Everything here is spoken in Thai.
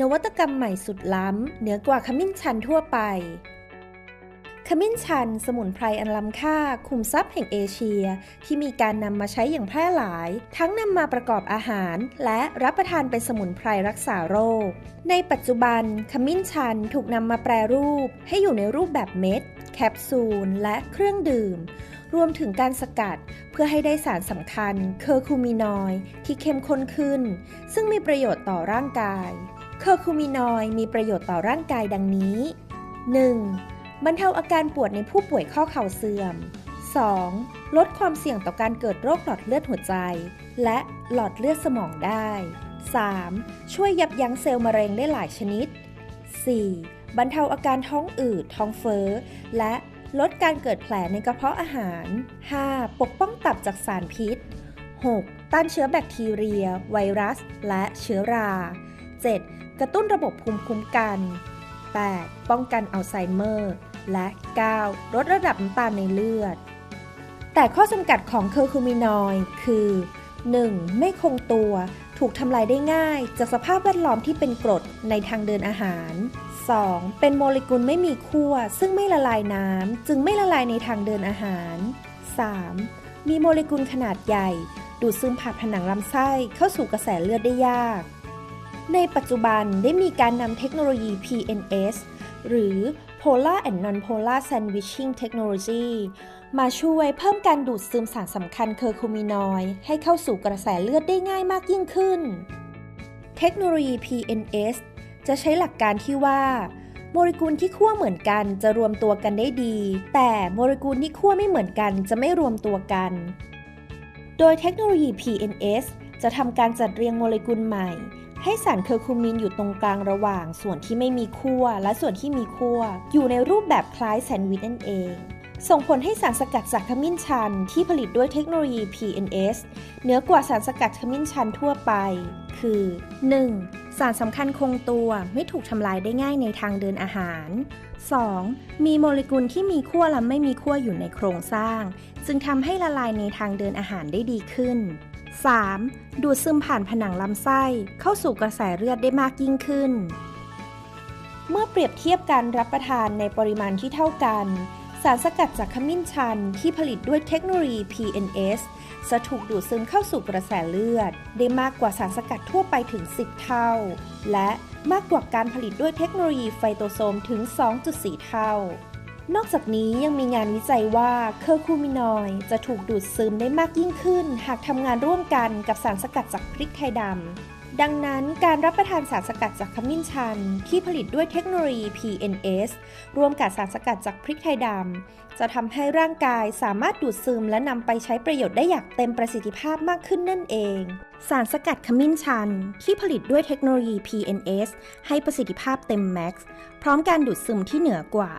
นวัตกรรมใหม่สุดล้ำ เหนือกว่าขมิ้นชันทั่วไป ขมิ้นชัน สมุนไพรอันล้ำค่า คุมทรัพย์แห่งเอเชีย ที่มีการนำมาใช้อย่างแพร่หลาย ทั้งนำมาประกอบอาหาร และรับประทานเป็นสมุนไพรรักษาโรค ในปัจจุบัน ขมิ้นชันถูกนำมาแปรรูป ให้อยู่ในรูปแบบเม็ด แคปซูล และเครื่องดื่มรวมถึงการสกัดเพื่อให้ได้สารสำคัญเคอร์คูมินอยที่เข้มข้นขึ้น ซึ่งมีประโยชน์ต่อร่างกาย เคอร์คูมินอยด์มีประโยชน์ต่อร่างกายดังนี้ 1. บรรเทาอาการปวดในผู้ป่วยข้อเข่าเสื่อม 2. ลดความเสี่ยงต่อการเกิดโรคหลอดเลือดหัวใจ และหลอดเลือดสมองได้ 3. ช่วยยับยั้งเซลล์มะเร็งได้หลายชนิด 4. บรรเทาอาการท้องอืด ท้องเฟ้อ และลดการเกิดแผลในกระเพาะอาหาร 5. ปกป้องตับจากสารพิษ 6. ต้านเชื้อแบคทีเรีย ไวรัส และเชื้อรา 7. กระตุ้นระบบภูมิคุ้มกัน 8. ป้องกันอัลไซเมอร์ และ 9. ลดระดับน้ำตาลในเลือด แต่ข้อจำกัดของเคอร์คูมินอยด์คือ 1. ไม่คงตัว ถูกทำลายได้ง่าย จากสภาพแวดล้อมที่เป็นกรดในทางเดินอาหาร 2. เป็นโมเลกุลไม่มีขั้วซึ่งไม่ละลายน้ำจึงไม่ละลายในทางเดินอาหาร 3. มีโมเลกุลขนาดใหญ่ ดูดซึมผ่านผนังลำไส้เข้าสู่กระแสเลือดได้ยาก ในปัจจุบันได้มีการนำเทคโนโลยี PNS หรือ Polar and Non-Polar Sandwiching Technology มาช่วยเพิ่มการดูดซึมสารสำคัญเคอร์คูมินอยด์ให้เข้าสู่กระแสเลือดได้ง่ายมากยิ่งขึ้น เทคโนโลยี PNS จะใช้หลักการที่ว่า โมเลกุลที่ขั้วเหมือนกันจะรวมตัวกันได้ดี แต่โมเลกุลที่ขั้วไม่เหมือนกันจะไม่รวมตัวกัน โดยเทคโนโลยี PNS จะทำการจัดเรียงโมเลกุลใหม่ ให้สารเคอร์คูมินอยู่ตรงกลางระหว่างส่วนที่ไม่มีขั้วและส่วนที่มีขั้วอยู่ในรูปแบบคล้ายแซนด์วิชนั่นเอง ส่งผลให้สารสกัดจากขมิ้นชันที่ผลิตด้วยเทคโนโลยี PNS เหนือกว่าสารสกัดขมิ้นชันทั่วไป คือ 1. สารสำคัญคงตัวไม่ถูกทำลายได้ง่ายในทางเดินอาหาร 2. มีโมเลกุลที่มีขั้วและไม่มีขั้วอยู่ในโครงสร้าง จึงทำให้ละลายในทางเดินอาหารได้ดีขึ้น 3. ดูดซึมผ่านผนังลำไส้เข้าสู่กระแสเลือดได้มากยิ่งขึ้น เมื่อเปรียบเทียบการรับประทานในปริมาณที่เท่ากัน สารสกัดจากขมิ้นชันที่ผลิตด้วยเทคโนโลยี PNS จะถูกดูดซึมเข้าสู่กระแสเลือด ได้มากกว่าสารสกัดทั่วไปถึง 10 เท่า และมากกว่าการผลิตด้วยเทคโนโลยีไฟโตโซมถึง 2.4 เท่า นอกจากนี้ยังมีงานวิจัยว่าเคอร์คูมินอยด์จะถูกดูดซึมได้มากยิ่งขึ้น หากทำงานร่วมกันกับสารสกัดจากพริกไทยดำ ดังนั้นการรับประทานสารสกัดจากขมิ้นชัน ที่ผลิตด้วยเทคโนโลยี PNS ร่วมกับสารสกัดจากพริกไทยดำ จะทำให้ร่างกายสามารถดูดซึมและนำไปใช้ประโยชน์ได้อย่างเต็มประสิทธิภาพมากขึ้นนั่นเองสารสกัดขมิ้นชัน ที่ผลิตด้วยเทคโนโลยี PNS ให้ประสิทธิภาพเต็มแม็กซ์พร้อมการดูดซึมที่เหนือกว่า